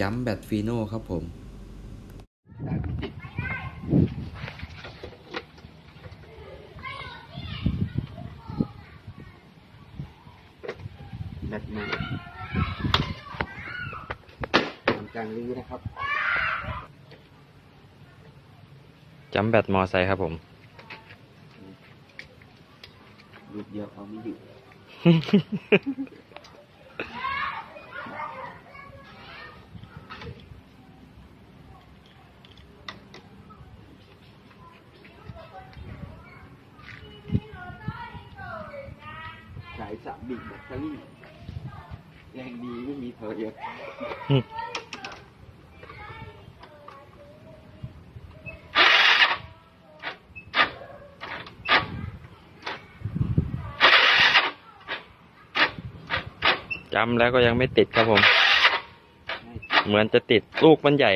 จัมแบตฟีโน่ครับผมแบตมาทำการรื้อนะครับ จัมแบตมอไซค์ครับผมลูกเดียวเอาไม่อยู่ สายสามบิกแบตเตอรี่แรงดีไม่มีเธอเยอะจำแล้วก็ยังไม่ติดครับผม เหมือนจะติดลูกมันใหญ่